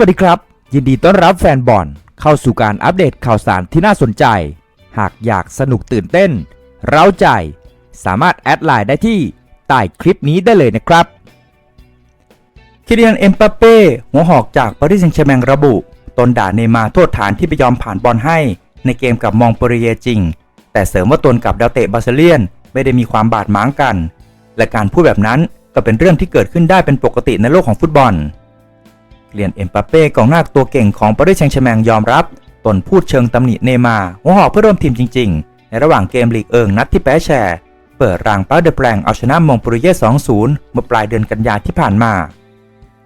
วัสดีครับ ยินดีต้อนรับแฟนบอลเข้าสู่การอัปเดตข่าวสารที่น่าสนใจ หากอยากสนุกตื่นเต้น เร้าใจ สามารถแอดไลน์ได้ที่ใต้คลิปนี้ได้เลยนะครับคิเลียนเอ็มปาเป้หัวหอกจากปารีสแซงต์แชร์แมงระบุ ตนด่าเนย์มาโทษฐานที่ไปยอมผ่านบอลให้ ในเกมกับมองโปรเยจริง แต่เสริมว่าตนกับดาวเตะบาร์เซเลียน ไม่ได้มีความบาดหมางกัน และการพูดแบบนั้นก็เป็นเรื่องที่เกิดขึ้นได้เป็นปกติในโลกของฟุตบอล เลียนเอ็มปาเป้กองหน้าตัวเก่งของปารีสแซงต์แชร์แมงยอมรับ ตนพูดเชิงตำหนิเนมาร์หัวหอกเพื่อร่วมทีมจริง ๆ ในระหว่างเกมลีกเอิงนัดที่แพ้แชร์ เปิดรางป้าเดอแปลงเอาชนะมองปรเยส2-0 เมื่อปลายเดือนกันยาที่ผ่านมา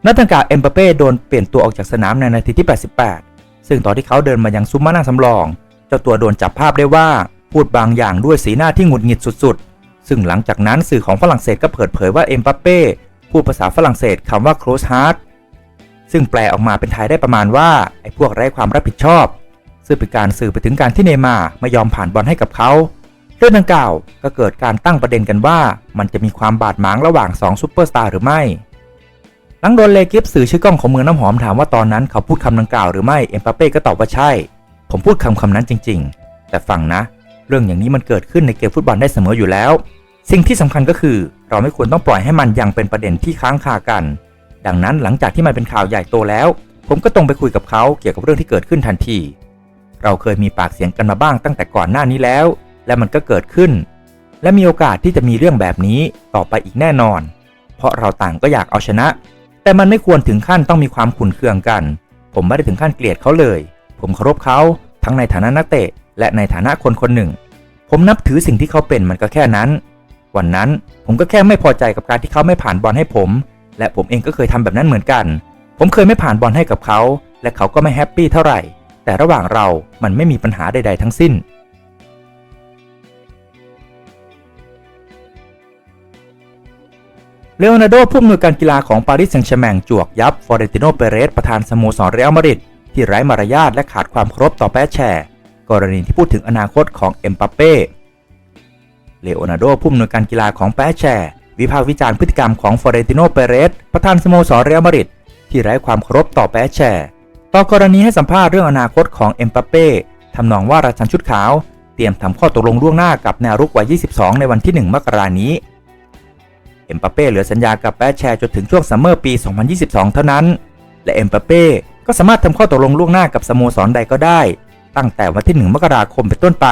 นัดดังกาเอ็มปาเป้โดนเปลี่ยนตัวออกจากสนามในนาทีที่ 88 ซึ่งตอนที่เขาเดินมายังซุ้มมานั่งสำรอง เจ้าตัวโดนจับภาพได้ว่าพูดบางอย่างด้วยสีหน้าที่หงุดหงิดสุดๆ ซึ่งหลังจากนั้นสื่อของฝรั่งเศสก็เปิดเผยว่าเอ็มปาเป้พูดภาษาฝรั่งเศสคำว่า close heart ซึ่งแปลออกมาเป็นไทยได้ประมาณว่าไอ้พวกไร้ความรับผิดชอบ ซึ่งเป็นการสื่อไปถึงการที่เนย์มาไม่ยอมผ่านบอลให้กับเขาเรื่องดังกล่าวก็เกิดการตั้งประเด็นกันว่า มันจะมีความบาดหมางระหว่าง2ซูเปอร์สตาร์หรือไม่หลังโดนเลกิฟสื่อชื่อกล้องของเมืองน้ำหอมถามว่าตอนนั้นเขาพูดคำดังกล่าวหรือไม่เอ็มปาเป้ก็ตอบว่าใช่ ผมพูดคำคำนั้นจริง ๆ แต่ฟังนะ เรื่องอย่างนี้มันเกิดขึ้นในเกมฟุตบอลได้เสมออยู่แล้ว สิ่งที่สำคัญก็คือ เราไม่ควรต้องปล่อยให้มันยังเป็นประเด็นที่ค้างคากัน ดังนั้นหลังจากที่มันเป็นข่าวใหญ่โตแล้ว ผมก็ตรงไปคุยกับเขาเกี่ยวกับเรื่องที่เกิดขึ้นทันที เราเคยมีปากเสียงกันมาบ้างตั้งแต่ก่อนหน้านี้แล้ว และมันก็เกิดขึ้น และมีโอกาสที่จะมีเรื่องแบบนี้ต่อไปอีกแน่นอน เพราะเราต่างก็อยากเอาชนะ แต่มันไม่ควรถึงขั้นต้องมีความขุ่นเคืองกัน ผมไม่ได้ถึงขั้นเกลียดเขาเลย ผมเคารพเขาทั้งในฐานะนักเตะ และในฐานะคนคนหนึ่ง ผมนับถือสิ่งที่เขาเป็นมันก็แค่นั้น วันนั้นผมก็แค่ไม่พอใจกับการที่เขาไม่ผ่านบอลให้ผม และผมเองก็เคยทำแบบนั้นเหมือนกัน ผมเคยไม่ผ่านบอลให้กับเขา และเขาก็ไม่แฮปปี้เท่าไหร่ แต่ระหว่างเรามันไม่มีปัญหาใด ๆ ทั้งสิ้น เลโอนาร์โดผู้อำนวยการกีฬาของปารีสแซงต์แชร์แมงจวกยับฟอเรนติโนเปเรสประธานสโมสรเรอัลมาดริดที่ไร้มารยาทและขาดความเคารพต่อแปะแชร์ กรณีที่พูดถึงอนาคตของเอ็มปาเป้เลโอนาร์โดผู้อำนวยการกีฬาของแปะแชร์ วิพากษ์วิจารณ์พฤติกรรมของฟอเรนติโนเปเรสประธานสโมสรเรอัลมาดริดที่ไร้ความเคารพต่อแปะแชร์ต่อกรณีให้สัมภาษณ์เรื่องอนาคตของเอ็มปาเป้ทำนองว่าราชันชุดขาว เตรียมทำข้อตกลงล่วงหน้ากับแนวรุกวัย 22 ในวันที่ 1 มกรานี้ เอ็มปาเป้เหลือสัญญากับแปะแชร์จนถึงช่วงซัมเมอร์ปี 2022 เท่านั้น และเอ็มปาเป้ก็สามารถทำข้อตกลงล่วงหน้ากับสโมสรใดก็ได้ ตั้งแต่วันที่ 1 มกราคมเป็นต้นไป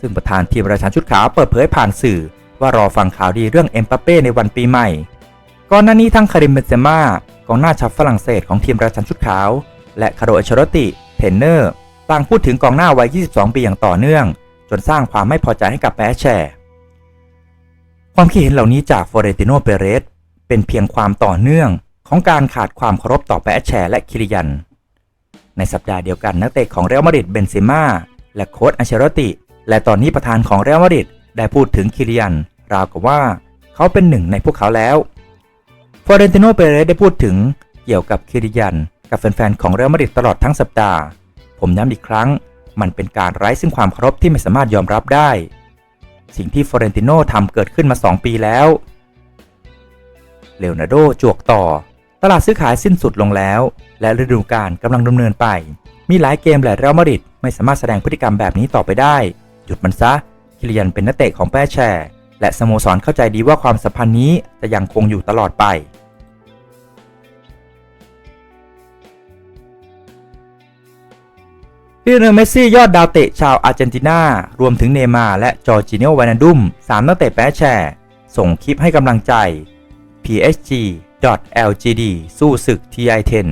ซึ่งประธานทีมราชันชุดขาวเปิดเผยผ่านสื่อ ว่ารอฟังข่าวดีเรื่องเอ็มปาเป้ในวันปีใหม่ ก่อนหน้านี้ทั้งคาริมเบนเซม่ากองหน้าชาวฝรั่งเศสของทีมราชันชุดขาว และคาโรเอชโรติ เทนเนอร์ต่างพูดถึงกองหน้าวัย 22 ปีอย่างต่อเนื่อง จนสร้างความไม่พอใจให้กับแปะแชร์ ความคิดเห็นเหล่านี้จากฟอเรติโนเปเรสเป็นเพียงความต่อเนื่องของการขาดความเคารพต่อแปะแชร์และคิริยัน ในสัปดาห์เดียวกันนักเตะของเรอัลมาดริดเบนเซม่าและโค้ชอัเชโรติ และตอนนี้ประธานของเรอัลมาดริด ได้พูดถึงคิริยัน ราวกับว่าเขาเป็นหนึ่งในพวกเขาแล้วฟอเรนติโนเปเรสได้พูดถึงเกี่ยวกับคิริยัน กับแฟนๆของเรอัลมาดริดตลอดทั้งสัปดาห์ ผมย้ำอีกครั้ง มันเป็นการไร้ซึ่งความเคารพที่ไม่สามารถยอมรับได้ สิ่งที่ฟอเรนติโนทำเกิดขึ้นมา 2 ปีแล้วเลโอนาร์โดจวกต่อ ตลาดซื้อขายสิ้นสุดลงแล้ว และฤดูกาลกำลังดำเนินไป มีหลายเกมและเรอัลมาดริดไม่สามารถแสดงพฤติกรรมแบบนี้ต่อไปได้ หยุดมันซะ คิริยันเป็นนักเตะของแปรแชร์และสโมสรเข้าใจดีว่าความสัมพันธ์นี้จะยังคงอยู่ตลอดไปลิโอเนลเมสซี่ยอดดาวเตะชาวอาร์เจนตินา รวมถึงเนมาและจอร์จิเนโอวานาดุม3นักเตะแปรแชร์ ส่งคลิปให้กำลังใจ PSG LGD สู้ศึก TI10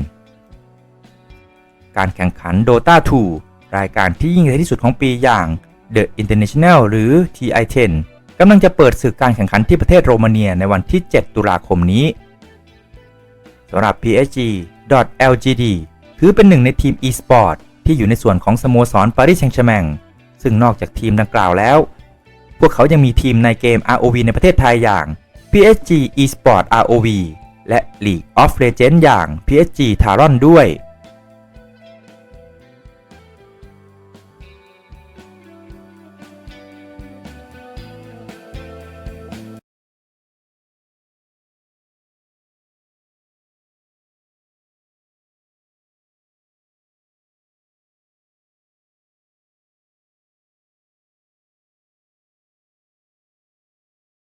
การแข่งขัน Dota 2 รายการที่ยิ่งใหญ่ที่สุดของปีอย่าง The International หรือ TI10 กำลังจะเปิดศึกการแข่งขันที่ประเทศโรมาเนียในวันที่ 7 ตุลาคมนี้สำหรับ PSG LGD ถือเป็นหนึ่งในทีม e-sport ที่อยู่ในส่วนของสโมสรปารีสแซงต์แชร์แมงซึ่งนอกจากทีมดังกล่าวแล้ว พวกเขายังมีทีมในเกม ROV ในประเทศไทยอย่าง PSG eSport ROV และ League of Legends อย่าง PSG Taron ด้วย